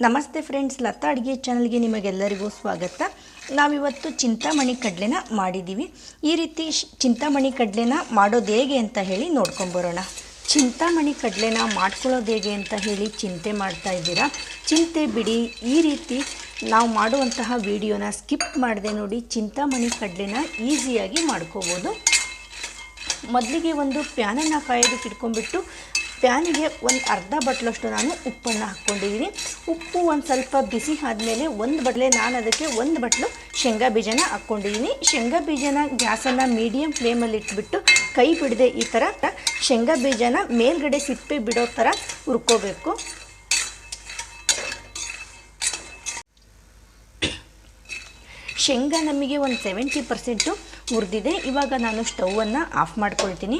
ನಮಸ್ತೆ ಫ್ರೆಂಡ್ಸ್ ಲತಾ ಅಡುಗೆ ಚಾನಲ್ಗೆ ನಿಮಗೆಲ್ಲರಿಗೂ ಸ್ವಾಗತ. ನಾವಿವತ್ತು ಚಿಂತಾಮಣಿ ಕಡಲೆನ ಮಾಡಿದ್ದೀವಿ ಈ ರೀತಿ ಚಿಂತಾಮಣಿ ಕಡಲೆನ ಮಾಡೋದು ಹೇಗೆ ಅಂತ ಹೇಳಿ ನೋಡ್ಕೊಂಬರೋಣ ಚಿಂತಾಮಣಿ ಕಡಲೆನ ಮಾಡ್ಕೊಳ್ಳೋದು ಹೇಗೆ ಅಂತ ಹೇಳಿ ಚಿಂತೆ ಮಾಡ್ತಾ ಇದ್ದೀರಾ? ಚಿಂತೆ ಬಿಡಿ. ಈ ರೀತಿ ನಾವು ಮಾಡುವಂತಹ ವಿಡಿಯೋನ ಸ್ಕಿಪ್ ಮಾಡಿದೆ ನೋಡಿ ಚಿಂತಾಮಣಿ ಕಡಲೆನ ಈಸಿಯಾಗಿ ಮಾಡ್ಕೋಬೋದು. ಮೊದಲಿಗೆ ಒಂದು ಪ್ಯಾನನ್ನು ಕಾಯೋದಕ್ಕೆ ಇಟ್ಕೊಂಡ್ಬಿಟ್ಟು ಪ್ಯಾನಿಗೆ ಒಂದು ಅರ್ಧ ಬಟ್ಲಷ್ಟು ನಾನು ಉಪ್ಪನ್ನು ಹಾಕ್ಕೊಂಡಿದ್ದೀನಿ ಉಪ್ಪು ಒಂದು ಸ್ವಲ್ಪ ಬಿಸಿ ಆದಮೇಲೆ ಒಂದು ಬಟ್ಲೆ ನಾನು ಅದಕ್ಕೆ ಒಂದು ಬಟ್ಲು ಶೇಂಗಾ ಬೀಜನ ಹಾಕ್ಕೊಂಡಿದ್ದೀನಿ ಶೇಂಗಾ ಬೀಜನ ಗ್ಯಾಸನ್ನು ಮೀಡಿಯಮ್ ಫ್ಲೇಮಲ್ಲಿ ಇಟ್ಬಿಟ್ಟು ಕೈ ಬಿಡದೆ ಈ ಥರ ಶೇಂಗಾ ಬೀಜನ ಮೇಲ್ಗಡೆ ಸಿಪ್ಪೆ ಬಿಡೋ ಥರ ಹುರ್ಕೋಬೇಕು. ಶೇಂಗಾ ನಮಗೆ ಒಂದು ಸೆವೆಂಟಿ ಪರ್ಸೆಂಟು ಹುರಿದಿದೆ ಇವಾಗ ನಾನು ಸ್ಟವನ್ನು ಆಫ್ ಮಾಡ್ಕೊಳ್ತೀನಿ.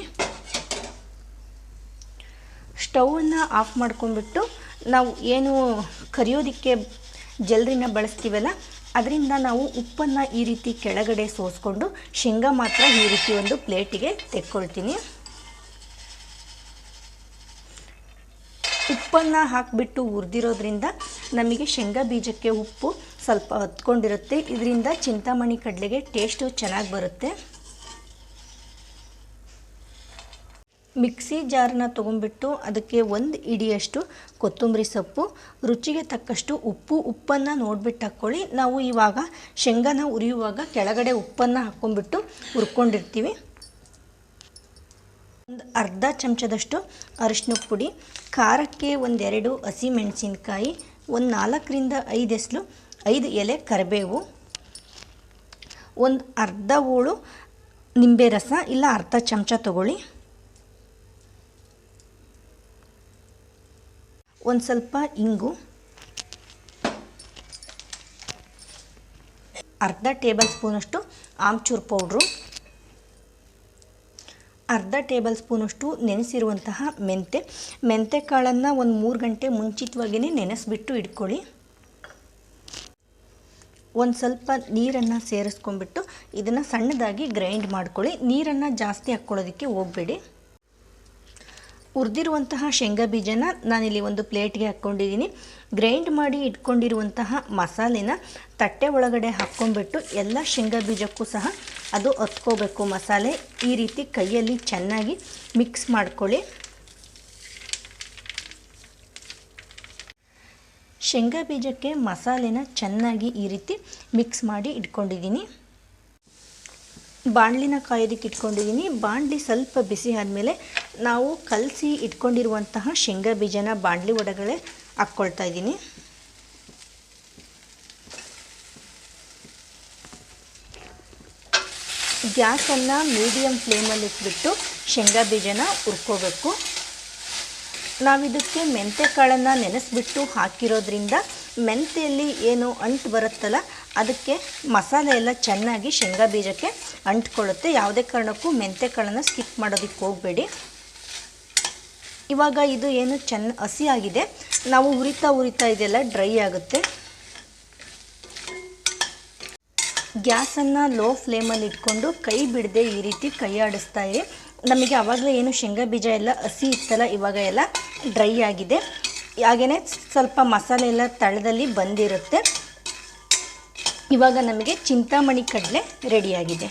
ಸ್ಟವನ್ನು ಆಫ್ ಮಾಡ್ಕೊಂಡ್ಬಿಟ್ಟು ನಾವು ಏನು ಕರಿಯೋದಕ್ಕೆ ಜಲ್ರಿನ ಬಳಸ್ತೀವಲ್ಲ, ಅದರಿಂದ ನಾವು ಉಪ್ಪನ್ನು ಈ ರೀತಿ ಕೆಳಗಡೆ ಸೋಸ್ಕೊಂಡು ಶೇಂಗಾ ಮಾತ್ರ ಈ ರೀತಿ ಒಂದು ಪ್ಲೇಟಿಗೆ ತೆಕ್ಕೊಳ್ತೀನಿ. ಉಪ್ಪನ್ನು ಹಾಕಿಬಿಟ್ಟು ಹುರಿದಿರೋದ್ರಿಂದ ನಮಗೆ ಶೇಂಗಾ ಬೀಜಕ್ಕೆ ಉಪ್ಪು ಸ್ವಲ್ಪ ಹತ್ಕೊಂಡಿರುತ್ತೆ. ಇದರಿಂದ ಚಿಂತಾಮಣಿ ಕಡಲೆಗೆ ಟೇಸ್ಟು ಚೆನ್ನಾಗಿ ಬರುತ್ತೆ. ಮಿಕ್ಸಿ ಜಾರನ್ನ ತೊಗೊಂಡ್ಬಿಟ್ಟು ಅದಕ್ಕೆ ಒಂದು ಇಡಿಯಷ್ಟು ಕೊತ್ತಂಬರಿ ಸೊಪ್ಪು, ರುಚಿಗೆ ತಕ್ಕಷ್ಟು ಉಪ್ಪು, ಉಪ್ಪನ್ನು ನೋಡ್ಬಿಟ್ಟು ಹಾಕ್ಕೊಳ್ಳಿ ನಾವು ಇವಾಗ ಶೇಂಗಾನ ಉರಿಯುವಾಗ ಕೆಳಗಡೆ ಉಪ್ಪನ್ನು ಹಾಕ್ಕೊಂಡ್ಬಿಟ್ಟು ಹುರ್ಕೊಂಡಿರ್ತೀವಿ. ಒಂದು ಅರ್ಧ ಚಮಚದಷ್ಟು ಅರಿಶಿನ ಪುಡಿ, ಖಾರಕ್ಕೆ ಒಂದೆರಡು ಹಸಿ ಮೆಣಸಿನ್ಕಾಯಿ, ಒಂದು ನಾಲ್ಕರಿಂದ ಐದು ಎಸಲು ಐದು ಎಲೆ ಕರಿಬೇವು, ಒಂದು ಅರ್ಧ ಹೋಳು ನಿಂಬೆ ರಸ, ಇಲ್ಲ ಅರ್ಧ ಚಮಚ ತಗೊಳ್ಳಿ. ಒಂದು ಸ್ವಲ್ಪ ಇಂಗು. ಅರ್ಧ ಟೇಬಲ್ ಸ್ಪೂನಷ್ಟು ಆಮ್ಚೂರ್ ಪೌಡ್ರು. ಅರ್ಧ ಟೇಬಲ್ ಸ್ಪೂನಷ್ಟು ನೆನೆಸಿರುವಂತಹ ಮೆಂತೆ. ಮೆಂತೆ ಕಾಳನ್ನು ಒಂದು ಮೂರು ಗಂಟೆ ಮುಂಚಿತವಾಗಿಯೇ ನೆನೆಸಿಬಿಟ್ಟು ಇಟ್ಕೊಳ್ಳಿ. ಒಂದು ಸ್ವಲ್ಪ ನೀರನ್ನು ಸೇರಿಸ್ಕೊಂಡ್ಬಿಟ್ಟು ಇದನ್ನು ಸಣ್ಣದಾಗಿ ಗ್ರೈಂಡ್ ಮಾಡ್ಕೊಳ್ಳಿ. ನೀರನ್ನು ಜಾಸ್ತಿ ಹಾಕ್ಕೊಳ್ಳೋದಕ್ಕೆ ಹೋಗಬೇಡಿ. ಹುರಿದಿರುವಂತಹ ಶೇಂಗಾ ಬೀಜನ ನಾನಿಲ್ಲಿ ಒಂದು ಪ್ಲೇಟ್ಗೆ ಹಾಕ್ಕೊಂಡಿದ್ದೀನಿ. ಗ್ರೈಂಡ್ ಮಾಡಿ ಇಟ್ಕೊಂಡಿರುವಂತಹ ಮಸಾಲೆನ ತಟ್ಟೆ ಒಳಗಡೆ ಹಾಕ್ಕೊಂಡ್ಬಿಟ್ಟು ಎಲ್ಲ ಶೇಂಗಾ ಬೀಜಕ್ಕೂ ಸಹ ಅದು ಹತ್ಕೋಬೇಕು ಮಸಾಲೆ. ಈ ರೀತಿ ಕೈಯಲ್ಲಿ ಚೆನ್ನಾಗಿ ಮಿಕ್ಸ್ ಮಾಡ್ಕೊಳ್ಳಿ. ಶೇಂಗಾ ಬೀಜಕ್ಕೆ ಮಸಾಲೆನ ಚೆನ್ನಾಗಿ ಈ ರೀತಿ ಮಿಕ್ಸ್ ಮಾಡಿ ಇಟ್ಕೊಂಡಿದ್ದೀನಿ. ಬಾಣಲಿನ ಕಾಯೋದಕ್ಕೆ ಇಟ್ಕೊಂಡಿದ್ದೀನಿ. ಬಾಣಲಿ ಸ್ವಲ್ಪ ಬಿಸಿ ಆದಮೇಲೆ ನಾವು ಕಲಸಿ ಇಟ್ಕೊಂಡಿರುವಂತಹ ಶೇಂಗಾ ಬೀಜನ ಬಾಂಡ್ಲಿ ಒಳಗಡೆ ಹಾಕ್ಕೊಳ್ತಾ ಇದ್ದೀನಿ. ಗ್ಯಾಸನ್ನು ಮೀಡಿಯಮ್ ಫ್ಲೇಮಲ್ಲಿ ಇಟ್ಬಿಟ್ಟು ಶೇಂಗಾ ಬೀಜನ ಹುರ್ಕೋಬೇಕು. ನಾವಿದಕ್ಕೆ ಮೆಂತೆ ಕಾಳನ್ನು ನೆನೆಸ್ಬಿಟ್ಟು ಹಾಕಿರೋದ್ರಿಂದ ಮೆಂತೆಯಲ್ಲಿ ಏನು ಅಂಟು ಬರುತ್ತಲ್ಲ ಅದಕ್ಕೆ ಮಸಾಲೆ ಎಲ್ಲ ಚೆನ್ನಾಗಿ ಶೇಂಗಾ ಬೀಜಕ್ಕೆ ಅಂಟ್ಕೊಳ್ಳುತ್ತೆ. ಯಾವುದೇ ಕಾರಣಕ್ಕೂ ಮೆಂತೆ ಕಾಳನ್ನು ಸ್ಕಿಪ್ ಮಾಡೋದಕ್ಕೆ ಹೋಗಬೇಡಿ. ಇವಾಗ ಇದು ಏನು ಚೆನ್ನ ಹಸಿಯಾಗಿದೆ ನಾವು ಉರಿತಾ ಉರಿತಾ ಇದೆಲ್ಲ ಡ್ರೈ ಆಗುತ್ತೆ. ಗ್ಯಾಸನ್ನು ಲೋ ಫ್ಲೇಮಲ್ಲಿ ಇಟ್ಕೊಂಡು ಕೈ ಬಿಡದೆ ಈ ರೀತಿ ಕೈ ಆಡಿಸ್ತಾ ಇರಿ. ನಮಗೆ ಆವಾಗಲೇ ಏನು ಶೇಂಗಾ ಬೀಜ ಎಲ್ಲ ಹಸಿ ಇತ್ತಲ್ಲ, ಇವಾಗ ಎಲ್ಲ ಡ್ರೈ ಆಗಿದೆ. ಹಾಗೆಯೇ ಸ್ವಲ್ಪ ಮಸಾಲೆ ಎಲ್ಲ ತಳದಲ್ಲಿ ಬಂದಿರುತ್ತೆ. ಇವಾಗ ನಮಗೆ ಚಿಂತಾಮಣಿ ಕಡಲೆ ರೆಡಿಯಾಗಿದೆ